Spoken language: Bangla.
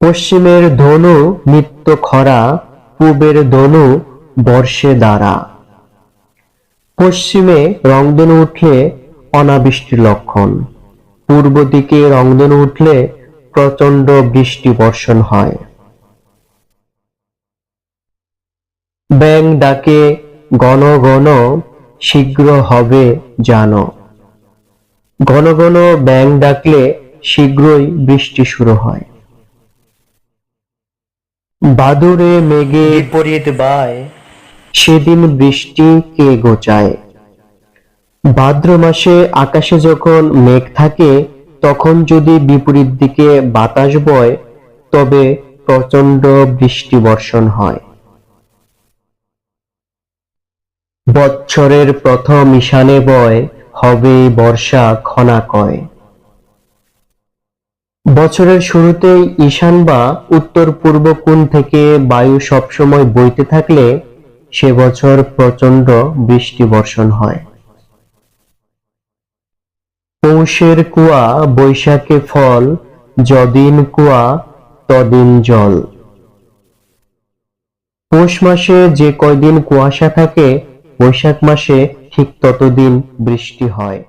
পশ্চিমের ধনু নিত্য খরা, পূবের ধনু বর্ষে দ্বারা পশ্চিমে রংধনু উঠলে অনাবৃষ্টির লক্ষণ। পূর্ব দিকে রংধনু উঠলে প্রচণ্ড বৃষ্টি বর্ষণ হয়। ব্যাং ডাকে, গণ গণ, শীঘ্র হবে জানো। ঘন ঘন ব্যাং ডাকলে শীঘ্রই বৃষ্টি শুরু হয়। বাদুরে মেঘে বিপরীত বায়। সেদিন বৃষ্টি কে গোচায়? ভাদ্র মাসে আকাশে যখন মেঘ থাকে তখন যদি বিপরীত দিকে বাতাস বয় তবে প্রচণ্ড বৃষ্টি বর্ষণ হয়। বৎসরের প্রথম ঈশানে বয় হবে বর্ষা ক্ষণাকয় বছরের শুরুতেই ঈশান বা উত্তর পূর্ব কোণ থেকে বায়ু সবসময় বইতে থাকলে সে বছর প্রচণ্ড বৃষ্টি বর্ষণ হয়। পৌষের কুয়া বৈশাখে ফল, যদিন কুয়া তদিন জল। পৌষ মাসে যে কয়দিন কুয়াশা থাকে, বৈশাখ মাসে ঠিক ততদিন বৃষ্টি হয়।